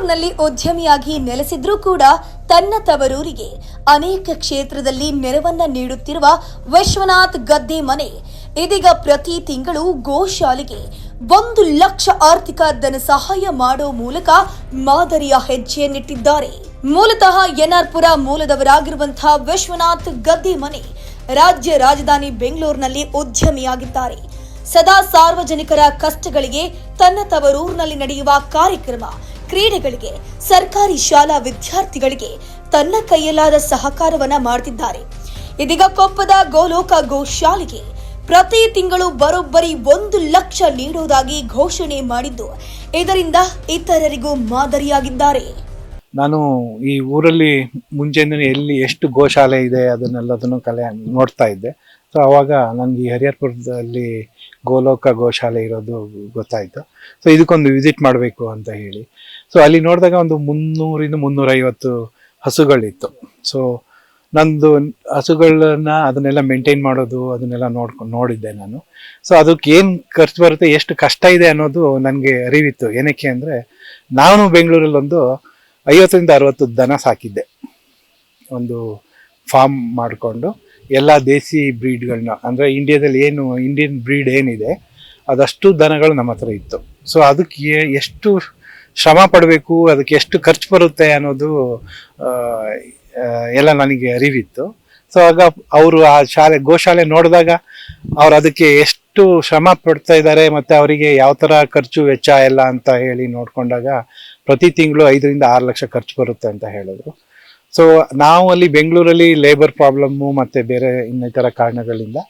ಬೆಂಗಳೂರಿನಲ್ಲಿ ಉದ್ಯಮಿಯಾಗಿ ನೆಲೆಸಿದ್ರೂ ಕೂಡ ತನ್ನ ತವರೂರಿಗೆ ಅನೇಕ ಕ್ಷೇತ್ರದಲ್ಲಿ ನೆರವನ್ನ ನೀಡುತ್ತಿರುವ ವಿಶ್ವನಾಥ್ ಗದ್ದೆ ಮನೆ. ಇದೀಗ ಪ್ರತಿ ತಿಂಗಳು ಗೋಶಾಲೆಗೆ ಒಂದು ಲಕ್ಷ ಆರ್ಥಿಕ ಧನ ಸಹಾಯ ಮಾಡೋ ಮೂಲಕ ಮಾದರಿಯ ಹೆಜ್ಜೆಯನ್ನಿಟ್ಟಿದ್ದಾರೆ. ಮೂಲತಃ ಎನ್ಆರ್ಪುರ ಮೂಲದವರಾಗಿರುವಂತಹ ವಿಶ್ವನಾಥ್ ಗದ್ದೆ ಮನೆ ರಾಜ್ಯ ರಾಜಧಾನಿ ಬೆಂಗಳೂರಿನಲ್ಲಿ ಉದ್ಯಮಿಯಾಗಿದ್ದಾರೆ. ಸದಾ ಸಾರ್ವಜನಿಕರ ಕಷ್ಟಗಳಿಗೆ ತನ್ನ ತವರೂರಿನಲ್ಲಿ ನಡೆಯುವ ಕಾರ್ಯಕ್ರಮ ಕ್ರೀಡೆಗಳಿಗೆ ಸರ್ಕಾರಿ ಶಾಲಾ ವಿದ್ಯಾರ್ಥಿಗಳಿಗೆ ತನ್ನ ಕೈಯಲ್ಲಾದ ಸಹಕಾರವನ್ನ ಮಾಡ್ತಿದ್ದಾರೆ. ಇದೀಗ ಕೊಪ್ಪದ ಗೋಲೋಕ ಗೋಶಾಲೆಗೆ ಪ್ರತಿ ತಿಂಗಳು ಬರೋಬ್ಬರಿ ಒಂದು ಲಕ್ಷ ನೀಡುವುದಾಗಿ ಘೋಷಣೆ ಮಾಡಿದ್ದು ಇದರಿಂದ ಇತರರಿಗೂ ಮಾದರಿಯಾಗಿದ್ದಾರೆ. ನಾನು ಈ ಊರಲ್ಲಿ ಮುಂಚೆಯಿಂದ ಎಲ್ಲಿ ಎಷ್ಟು ಗೋಶಾಲೆ ಇದೆ ಅದನ್ನೆಲ್ಲದನ್ನು ಕಲೆ ನೋಡ್ತಾ ಇದ್ದೆ. ಸೊ ಅವಾಗ ನನಗೆ ಈ ಹರಿಹರಪುರದಲ್ಲಿ ಗೋಲೋಕ ಗೋಶಾಲೆ ಇರೋದು ಗೊತ್ತಾಯಿತು. ಸೊ ಇದಕ್ಕೊಂದು ವಿಸಿಟ್ ಮಾಡಬೇಕು ಅಂತ ಹೇಳಿ. ಸೊ ಅಲ್ಲಿ ನೋಡಿದಾಗ ಒಂದು ಮುನ್ನೂರಿಂದ ಮುನ್ನೂರೈವತ್ತು ಹಸುಗಳಿತ್ತು. ಸೊ ನಂದು ಹಸುಗಳನ್ನ ಅದನ್ನೆಲ್ಲ ಮೇಂಟೈನ್ ಮಾಡೋದು, ಅದನ್ನೆಲ್ಲ ನೋಡ್ಕೊಂಡು ನೋಡಿದ್ದೆ ನಾನು. ಸೊ ಅದಕ್ಕೆ ಏನು ಖರ್ಚು ಬರುತ್ತೆ, ಎಷ್ಟು ಕಷ್ಟ ಇದೆ ಅನ್ನೋದು ನನಗೆ ಅರಿವಿತ್ತು. ಏನಕ್ಕೆ ಅಂದರೆ, ನಾನು ಬೆಂಗಳೂರಲ್ಲಿ ಒಂದು ಐವತ್ತರಿಂದ ಅರವತ್ತು ದನ ಸಾಕಿದ್ದೆ. ಒಂದು ಫಾರ್ಮ್ ಮಾಡಿಕೊಂಡು, ಎಲ್ಲ ದೇಸಿ ಬ್ರೀಡ್ಗಳನ್ನ ಅಂದರೆ ಇಂಡಿಯಾದಲ್ಲಿ ಏನು ಇಂಡಿಯನ್ ಬ್ರೀಡ್ ಏನಿದೆ, ಅದಷ್ಟು ದನಗಳು ನಮ್ಮ ಹತ್ರ ಇತ್ತು. ಸೊ ಅದಕ್ಕೆ ಎಷ್ಟು ಶ್ರಮ ಪಡಬೇಕು, ಅದಕ್ಕೆ ಎಷ್ಟು ಖರ್ಚು ಬರುತ್ತೆ ಅನ್ನೋದು ಎಲ್ಲ ನನಗೆ ಅರಿವಿತ್ತು. ಸೊ ಆಗ ಅವರು ಆ ಶಾಲೆ, ಗೋಶಾಲೆ ನೋಡಿದಾಗ ಅವ್ರು ಅದಕ್ಕೆ ಎಷ್ಟು ಶ್ರಮ ಪಡ್ತಾ ಇದ್ದಾರೆ ಮತ್ತು ಅವರಿಗೆ ಯಾವ ಥರ ಖರ್ಚು ವೆಚ್ಚ ಎಲ್ಲ ಅಂತ ಹೇಳಿ ನೋಡಿಕೊಂಡಾಗ ಪ್ರತಿ ತಿಂಗಳು ಐದರಿಂದ ಆರು ಲಕ್ಷ ಖರ್ಚು ಬರುತ್ತೆ ಅಂತ ಹೇಳಿದ್ರು. ಸೊ ನಾವು ಅಲ್ಲಿ ಬೆಂಗಳೂರಲ್ಲಿ ಲೇಬರ್ ಪ್ರಾಬ್ಲಮ್ಮು ಮತ್ತು ಬೇರೆ ಇನ್ನಿತರ ಕಾರಣಗಳಿಂದ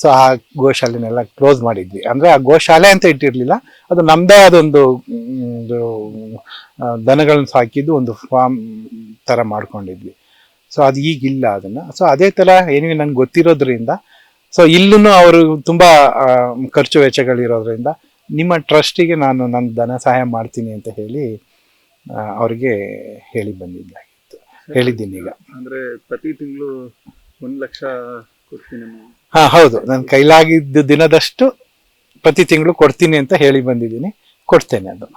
ಸೊ ಆ ಗೋಶಾಲೆನೆಲ್ಲ ಕ್ಲೋಸ್ ಮಾಡಿದ್ವಿ. ಅಂದರೆ ಆ ಗೋಶಾಲೆ ಅಂತ ಇಟ್ಟಿರಲಿಲ್ಲ, ಅದು ನಮ್ಮದೇ ಅದೊಂದು ಒಂದು ದನಗಳನ್ನ ಸಾಕಿದ್ದು ಒಂದು ಫಾರ್ಮ್ ತರ ಮಾಡ್ಕೊಂಡಿದ್ವಿ. ಸೊ ಅದು ಈಗಿಲ್ಲ ಅದನ್ನ. ಸೊ ಅದೇ ತರ ಏನಿವೆ ನಂಗೆ ಗೊತ್ತಿರೋದ್ರಿಂದ ಸೊ ಇಲ್ಲೂ ಅವರು ತುಂಬಾ ಖರ್ಚು ವೆಚ್ಚಗಳಿರೋದ್ರಿಂದ ನಿಮ್ಮ ಟ್ರಸ್ಟಿಗೆ ನಾನು ನನ್ನ ಧನ ಸಹಾಯ ಮಾಡ್ತೀನಿ ಅಂತ ಹೇಳಿ ಅವರಿಗೆ ಹೇಳಿ ಬಂದಿದ್ದಾಗಿತ್ತು. ಹೇಳಿದ್ದೀನಿ ಈಗ. ಅಂದ್ರೆ ಪ್ರತಿ ತಿಂಗಳು ಒಂದು ಲಕ್ಷ ಕೊಡ್ತೀನಿ. ಹಾ ಹೌದು. ನನ್ನ ಕೈಲಾಗಿದ್ದ ದಿನದಷ್ಟು ಪ್ರತಿ ತಿಂಗಳು ಕೊಡ್ತೀನಿ ಅಂತ ಹೇಳಿ ಬಂದಿದ್ದೀನಿ. ಕೊಡ್ತೇನೆ ಅದನ್ನ.